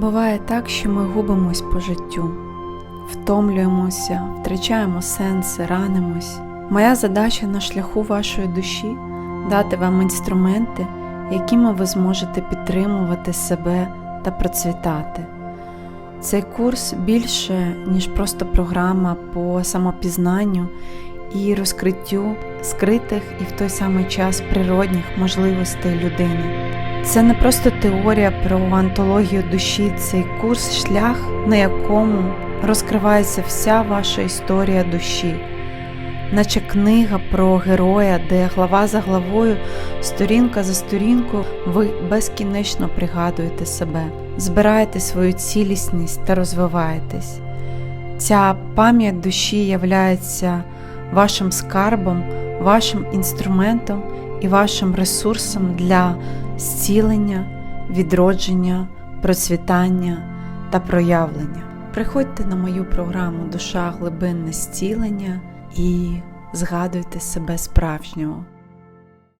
Буває так, що ми губимось по життю, втомлюємося, втрачаємо сенси, ранимось. Моя задача на шляху вашої душі дати вам інструменти, якими ви зможете підтримувати себе та процвітати. Цей курс більше, ніж просто програма по самопізнанню і розкриттю скритих і в той самий час природних можливостей людини. Це не просто теорія про антологію душі, цей курс шлях, на якому розкривається вся ваша історія душі, наче книга про героя, де глава за главою, сторінка за сторінкою, ви безкінечно пригадуєте себе, збираєте свою цілісність та розвиваєтесь. Ця пам'ять душі являється вашим скарбом, вашим інструментом і вашим ресурсом для зцілення, відродження, процвітання та проявлення. Приходьте на мою програму Душа глибинне зцілення і згадуйте себе справжнього.